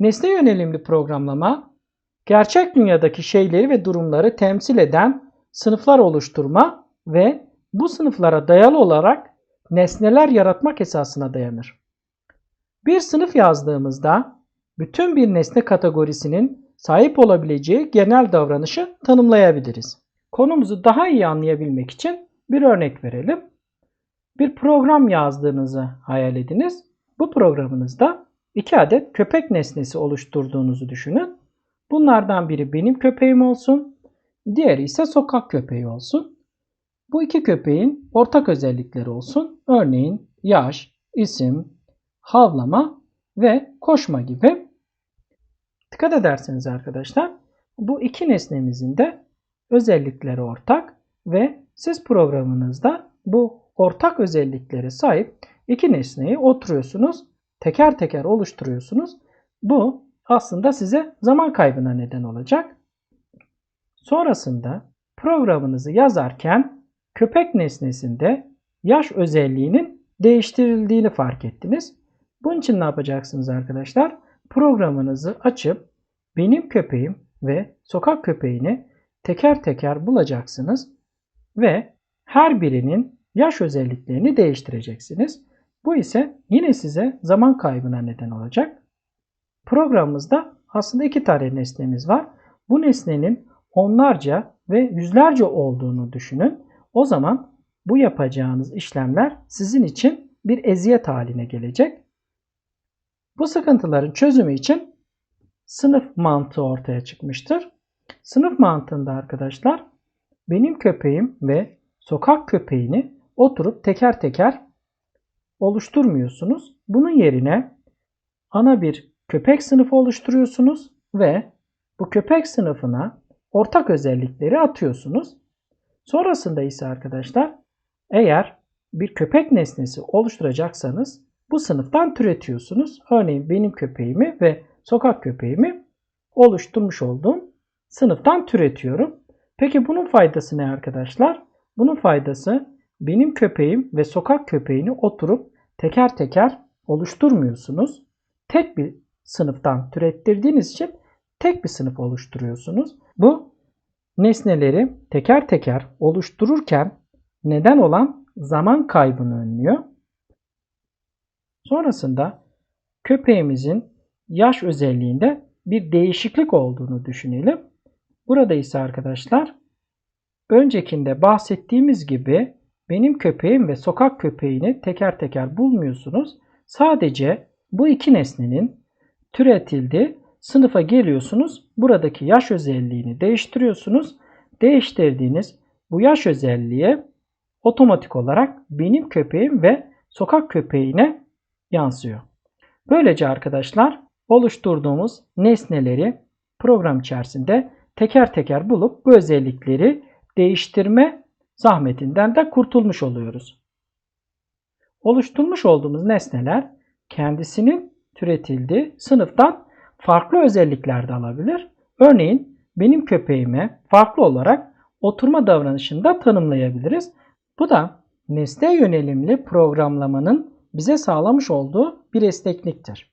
Nesne yönelimli programlama, gerçek dünyadaki şeyleri ve durumları temsil eden sınıflar oluşturma ve bu sınıflara dayalı olarak nesneler yaratmak esasına dayanır. Bir sınıf yazdığımızda bütün bir nesne kategorisinin sahip olabileceği genel davranışı tanımlayabiliriz. Konumuzu daha iyi anlayabilmek için bir örnek verelim. Bir program yazdığınızı hayal ediniz. Bu programınızda iki adet köpek nesnesi oluşturduğunuzu düşünün. Bunlardan biri benim köpeğim olsun, diğeri ise sokak köpeği olsun. Bu iki köpeğin ortak özellikleri olsun. Örneğin yaş, isim, havlama ve koşma gibi. Dikkat ederseniz arkadaşlar bu iki nesnemizin de özellikleri ortak ve siz programınızda bu ortak özelliklere sahip iki nesneyi oturuyorsunuz, teker teker oluşturuyorsunuz. Bu aslında size zaman kaybına neden olacak. Sonrasında programınızı yazarken köpek nesnesinde yaş özelliğinin değiştirildiğini fark ettiniz. Bunun için ne yapacaksınız arkadaşlar? Programınızı açıp benim köpeğim ve sokak köpeğini teker teker bulacaksınız ve her birinin yaş özelliklerini değiştireceksiniz. Bu ise yine size zaman kaybına neden olacak. Programımızda aslında iki tane nesnemiz var. Bu nesnenin onlarca ve yüzlerce olduğunu düşünün. O zaman bu yapacağınız işlemler sizin için bir eziyet haline gelecek. Bu sıkıntıların çözümü için sınıf mantığı ortaya çıkmıştır. Sınıf mantığında arkadaşlar benim köpeğim ve sokak köpeğini oturup teker teker oluşturmuyorsunuz. Bunun yerine ana bir köpek sınıfı oluşturuyorsunuz ve bu köpek sınıfına ortak özellikleri atıyorsunuz. Sonrasında ise arkadaşlar eğer bir köpek nesnesi oluşturacaksanız bu sınıftan türetiyorsunuz. Örneğin benim köpeğimi ve sokak köpeğimi oluşturmuş olduğum sınıftan türetiyorum. Peki bunun faydası ne arkadaşlar? Bunun faydası benim köpeğim ve sokak köpeğini oturup teker teker oluşturmuyorsunuz. Tek bir sınıftan türettirdiğiniz için tek bir sınıf oluşturuyorsunuz. Bu nesneleri teker teker oluştururken neden olan zaman kaybını önlüyor. Sonrasında köpeğimizin yaş özelliğinde bir değişiklik olduğunu düşünelim. Burada ise arkadaşlar öncekinde bahsettiğimiz gibi benim köpeğim ve sokak köpeğini teker teker bulmuyorsunuz. Sadece bu iki nesnenin türetildi. Sınıfa geliyorsunuz. Buradaki yaş özelliğini değiştiriyorsunuz. Değiştirdiğiniz bu yaş özelliğe otomatik olarak benim köpeğim ve sokak köpeğine yansıyor. Böylece arkadaşlar oluşturduğumuz nesneleri program içerisinde teker teker bulup bu özellikleri değiştirme zahmetinden de kurtulmuş oluyoruz. Oluşturmuş olduğumuz nesneler kendisinin türetildiği sınıftan farklı özellikler de alabilir. Örneğin benim köpeğime farklı olarak oturma davranışını da tanımlayabiliriz. Bu da nesne yönelimli programlamanın bize sağlamış olduğu bir esnekliktir.